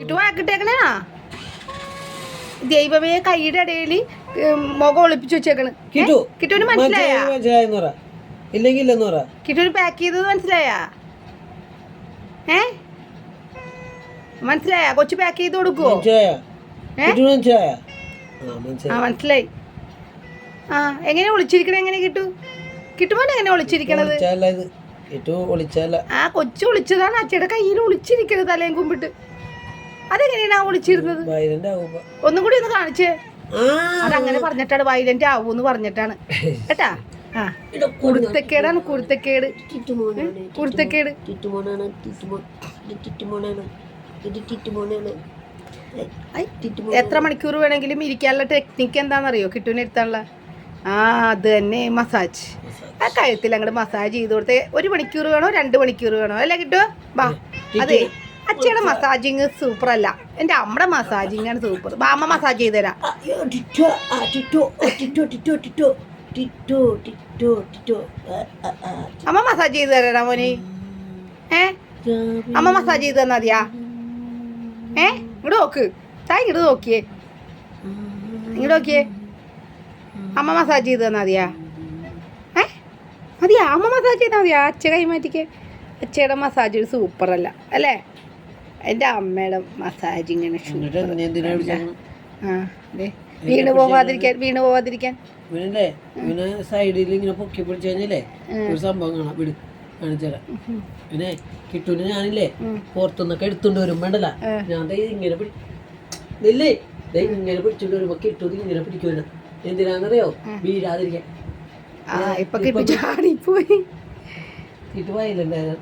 ഇട്ട് ദൈവമേ കൈയുടെ ഇടയിൽ മുഖം ഒളിപ്പിച്ച് വെച്ചേക്കണ്. കിട്ടു. കിട്ടുവിന് മനസ്സിലായോ? മനസ്സിലായെന്ന് പറ. ഇല്ലെങ്കിൽ കിട്ടുവിന് പാക്ക് ചെയ്തത് മനസ്സിലായ? ഏ? മനസ്സിലായ? കൊച്ചു പാക്ക് ചെയ്ത് കൊടുക്കുവോ? മനസ്സിലായ? ആ മനസ്സിലായി. എങ്ങനെ ഒളിച്ചിരിക്കണ എങ്ങനെ കിട്ടു? കിട്ടുമോ എങ്ങനെ ഒളിച്ചിരിക്കണത്? കിട്ടു ആ കൊച്ചു ഒളിച്ചതാണ്. അച്ഛയുടെ കയ്യിൽ ഒളിച്ചിരിക്കണത് തലയും കുമ്പിട്ട്. അതെങ്ങനെയാണ് വിളിച്ചിരുന്നത്? ഒളിച്ചിരുന്നത് ഒന്നും കൂടി ഒന്ന് കാണിച്ചേ. അതങ്ങനെ പറഞ്ഞിട്ടാണ് വയലന്റ് ആവൂന്ന് പറഞ്ഞിട്ടാണ്. കേട്ടാ? കുരുത്തക്കേടാണ് കുരുത്തക്കേട്. കുരുത്തക്കേട്. എത്ര മണിക്കൂർ വേണമെങ്കിലും ഇരിക്കാനുള്ള ടെക്നിക്ക് എന്താണെന്നറിയോ? കിട്ടുവിനെ എടുത്താനുള്ള ആ അത് തന്നെ മസാജ് ആ കഴുത്തിൽ അങ്ങോട്ട് മസാജ് ചെയ്ത് കൊടുത്ത് ഒരു മണിക്കൂർ വേണോ? രണ്ട് മണിക്കൂർ വേണോ? അല്ലേ കിട്ടുമോ ബാ. അതെ. അച്ഛയുടെ മസാജിങ് സൂപ്പർ അല്ല. എന്റെ അമ്മയുടെ മസാജിങ് ആണ് സൂപ്പർ ബാ അമ്മ മസാജ് ചെയ്ത് തരാം. അമ്മ മസാജ് ചെയ്ത് തരാടാ മോനെ. ഏ? അമ്മ മസാജ് ചെയ്ത് തന്നാ മതിയാ. ഏ? ഇങ്ങോട്ട് നോക്ക്. താ ഇങ്ങോട്ട് നോക്കിയേ. ഇങ്ങോട്ട് നോക്കിയേ. അമ്മ മസാജ് ചെയ്ത് തന്നാ മതിയാ. ഏ? മതിയാ. അമ്മ മസാജ് ചെയ്താൽ മതിയാ. അച്ഛ കൈമാറ്റിക്ക് അച്ഛയുടെ മസാജ് ഒരു സൂപ്പർ അല്ല. അല്ലേ? എന്റെ അമ്മയുടെ മസാജ് ഇങ്ങനെ എന്നിട്ട് എന്നെ എന്തിനാ വിളിച്ചത്? ആ ദേ, വീണ് പോവാതിരിക്കാൻ വീണ് പോവാതിരിക്കാൻ. ഇവനല്ലേ? ഇവനെ സൈഡിൽ ഇങ്ങനെ പൊക്കി പിടിച്ചു കഴിഞ്ഞല്ലേ ഒരു സംഭവം കാണാം. വിട് കാണിച്ചുതരാം. പിന്നെ കിട്ടുവിന് ഞാനില്ലേ? പുറത്തുനിന്നൊക്കെ എടുത്തോണ്ട് വരുമ്പോണ്ടല്ല വേണ്ടല്ല? ഞാൻ ഇങ്ങനെ ഇല്ലേ ഇങ്ങനെ പിടിച്ചോണ്ട് വരുമ്പോ കിട്ടു ഇങ്ങനെ പിടിക്കൂല എന്തിനാണെന്നറിയോ വീഴാതിരിക്കാൻ. ഇപ്പൊ കിട്ടി ചാടിപ്പോയി. കിട്ടു വയലുണ്ടായിരുന്നു